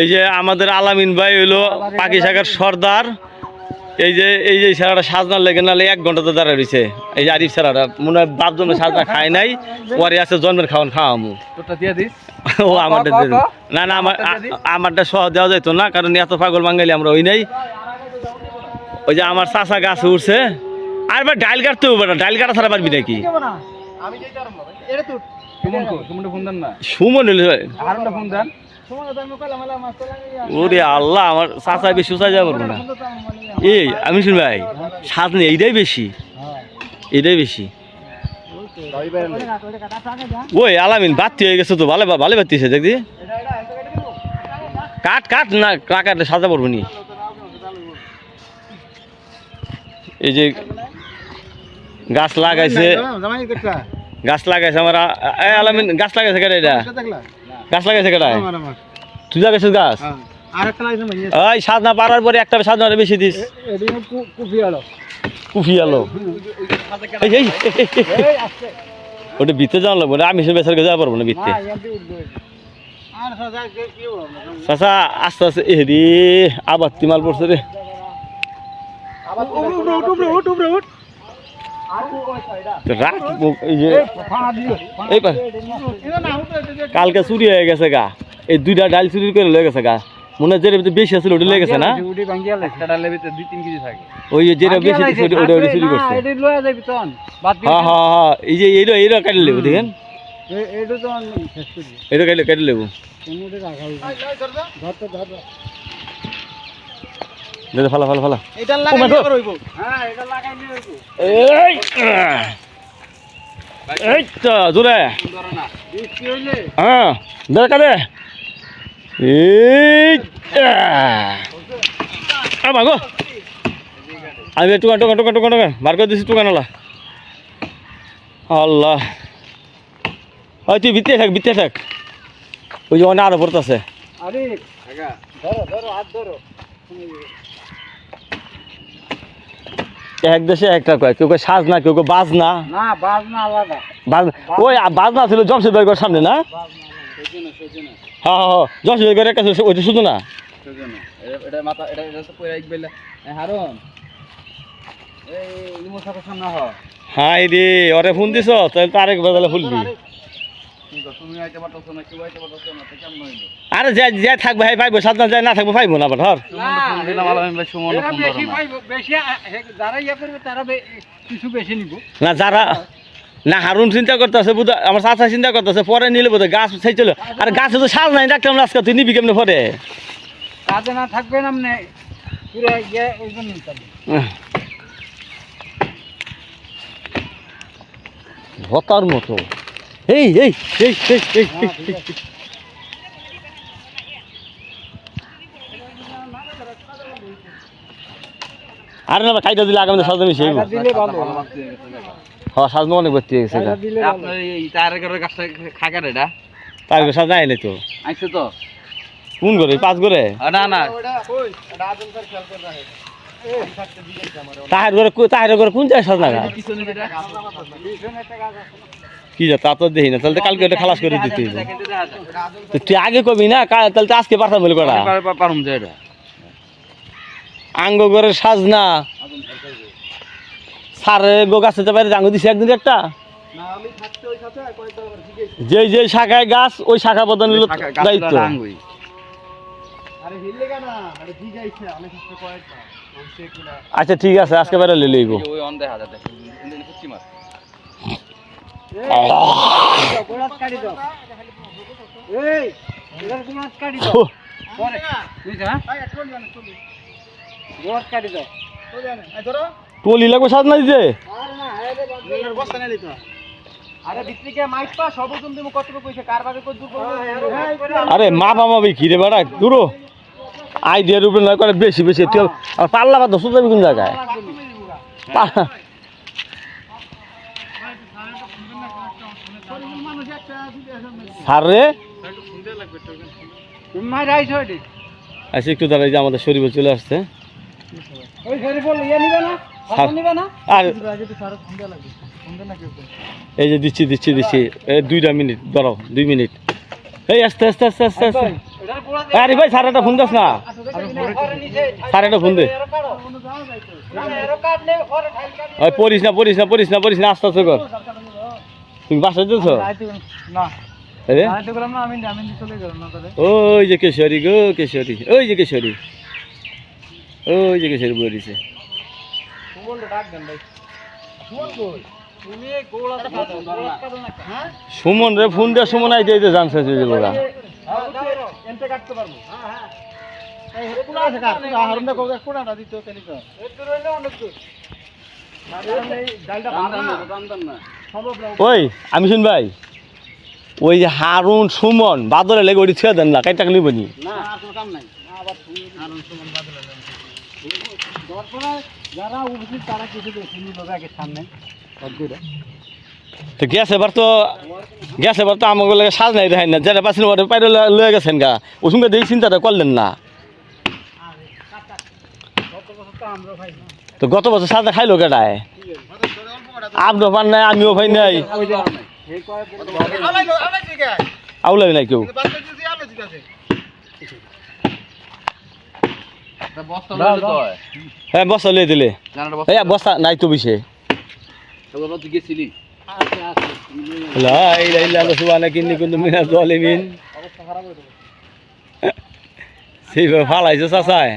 এই যে আমাদের আলামিন ভাই হইল পাখি শাখার সর্দার। এই যে এই যে সারাটা সাজনার লেগে নালে এক ঘণ্টা তো দাঁড়া রয়েছে এই যে আরিফ সারাটা মনে হয় বাপ জন্য সাজনা খায় নাই পরে আছে জন্মের খাওয়ান খাওয়ামু। ও আমারটা না না আমার আমারটা সহ দেওয়া যাইতো না কারণ এত পাগল বাঙালি আমরা ওই নাই। ওই যে আমার চাচা গাছ উঠছে। আর এবার ডাইল কাটতে হবে না ডাইল কাটা ছাড়া পারবি নাকি? সুমন কো সুমনটা ফোন দেন না। সুমন হইলে হারুনটা ফোন দেন। ওরে আল্লাহ আমার চাচা বেশি উঁচা যাব না। এই আমি শুন ভাই সাত নেই এইটাই বেশি। এটাই বেশি। ওই আলামিন বাতি হয়ে গেছে তো ভালো ভালো বাতি হয়েছে দেখদি কাট কাট না না কাটলে সাজা পড়ব নি। এই যে গাছ লাগাইছে। গাছ লাগাইছে আমার এ আলামিন গাছ লাগাইছে কেটে এটা? গাছ লাগাইছে কেটায় তুই লাগাইছিস গাছ? ওই সাজনা পারার পরে একটা সাজনা বেশি দিস। কুফি আলো। এই এই, এই, এই, ওটা বিতে যাওয়া লাগবে আমি সে বেসার যাওয়া পারব না বিতে চাচা আস্তে আস্তে এ আবার তিমাল পড়ছে রে। তো রাত ব- এই যে এই পা- কালকে চুরি হয়ে গেছে গা এই দুইটা ডাল চুরি করে লয়ে গেছে গা মনে হয় যেটা ভিতরে বেশি আছিল ওটা লেগে গেছে না একটা ডালের ভিতরে দুই তিন কেজি থাকে ওই যে যেটা বেশি দিছে ওটা ওটা ওটা চুরি করছে হ্যাঁ হ্যাঁ হ্যাঁ এই যে এইটা এইটা কাটি লেবু দেখেন এটা কাটি কাটি লেবু দে ফালা ফালা ফালা। ও মা গো। এই আহ। এই তো জোরে। হ্যাঁ দে কাটে এই। আ মাগো। আমি টুকান টুকান টুকান টুকান টুকান। বার করে দিছি টুকান আল্লাহ আল্লাহ। ওই তুই ভিতরে থাক ভিতরে থাক। ওই যে অনেক আরও পড়তেছে এক দেশে একটা কয় কেউ সাজ না কেউ কয় বাজ না না বাজ না আলাদা। বাজ ওই বাজ না ছিল জমশেদ বেগর সামনে না? হ্যাঁ হ্যাঁ হ্যাঁ জমশেদ বেগর একটা ওইটা শুধু না? হাই রে ওরে ফোন দিছ? তাহলে তো আরেক বাজালে ফুলবি আরে যাই যাই থাকবে হাই পাইবো সাত না যাই না থাকব পাইবো না আবার ধর। না যারা ইয়ে করবে তারা বে- কিছু বেশি নিব। না যারা হারুন চিন্তা করতেছে বুধ আমার চাচা চিন্তা করতেছে পরে নিলে বোধ গাছ চাই চলো। আর গাছে তো সাজ নাই রাখলাম আজকে তুই নিবি কেমনে পরে? কাজে না থাকবে না মানে পুরো ইয়ে ভতার মতো। এই এই এই এই এই। আরে না কাইটা দিলে আগামী সাজনা মিশে। হ্যাঁ সাজনা অনেক ভর্তি হয়ে গেছে তার সাজনা আইলে তো। আইছে তো। কোন করে পাঁচ করে না না। তাহার ঘরে কো- তাহার ঘরে কোন জায়গায় সাজনা কি যা তা তো দেখি না তাহলে কালকে ওটা খালাস করে দিতে তুই আগে কবি না তাহলে তো আজকে পাঠাম বলে করা পারুম যে এটা। আঙ্গ ঘরে সাজনা। সারে গো গাছে তো বাইরে আঙ্গ দিছে একদিন একটা। যে যে শাখায় গাছ ওই শাখা বদল নিল শাখা- গাছগুলো দায়িত্ব। আচ্ছা ঠিক আছে আজকে বাইরে যে ওই অন দেখা টলি লাগবে দিতে আরে না আরে বস্তা নেই তো আরে, মা বাবা ঘিরে বেড়া, দূরো। আইডিয়ার উপরে নয় করে বেশি বেশি আর পাল্লা বাদ যাবি কোন জায়গায়? পা- রে তুমি মাই রাইছো আচ্ছা একটু দাঁড়াই যে আমাদের শরীরে চলে আসছে। সারা এই যে দিচ্ছি দিচ্ছি দিচ্ছি। এই দুইটা মিনিট দাঁড়াও দুই মিনিট। এই আস্তে আস্তে আস্তে আস্তে আস্তে। আরে ভাই স্যার একটা ফোন দাস না। স্যার একটা ফোন দে। পড়িস না পড়িস না পড়িস না পড়িস না আস্তে আস্তে কর। তুমি বাসায় যেছ না। ওই যে কেশরি গো কেশরি ওই যে কেশরি। ওই যে কেশরি বলিছে। সুমন হ্যাঁ? সুমন রে ফোন দিয়ে সুমন আইতে আইতে জানছে যে হ্যাঁ হ্যাঁ। ওই আমি শুন ভাই ওই যে হারুন সুমন বাদলে লেগে ওটি ছুঁয়ে দেন না কাইটা নিব নি। না আর কোনো কাম নাই। আবার হারুন সুমন বাদল দর্শনে যারা উপস্থিত তারা কিছু শুনি লোক আগে সামনে। অদ্ভুত তো গ্যাস এবার তো গ্যাস এবার তো আমাকে লাগে সাজ নাই দেখেন না যারা পাচ্ছেন ওটা পাইরে লয়ে গেছেন গা। ওই সঙ্গে দেখি চিন্তাটা করলেন না। তো আমরা ভাই তো গত বছর সাজা খাইলো কেটায় আপনিও পান নাই আমিও পাই নাই। আর নাই। কেউ হয়। হ্যাঁ বস্তা লিয়ে দিলে। জানাটা বস্তা- নাই তো তুই গেছিলি? আছে আছে লা ইলাহা ইল্লাল্লাহ সুবহানাকা ইন্নী কুনতু মিনাজ জালিমিন অবস্থা খারাপ হয়ে যাবে। সেইভাবে ফালাইছে চাচায়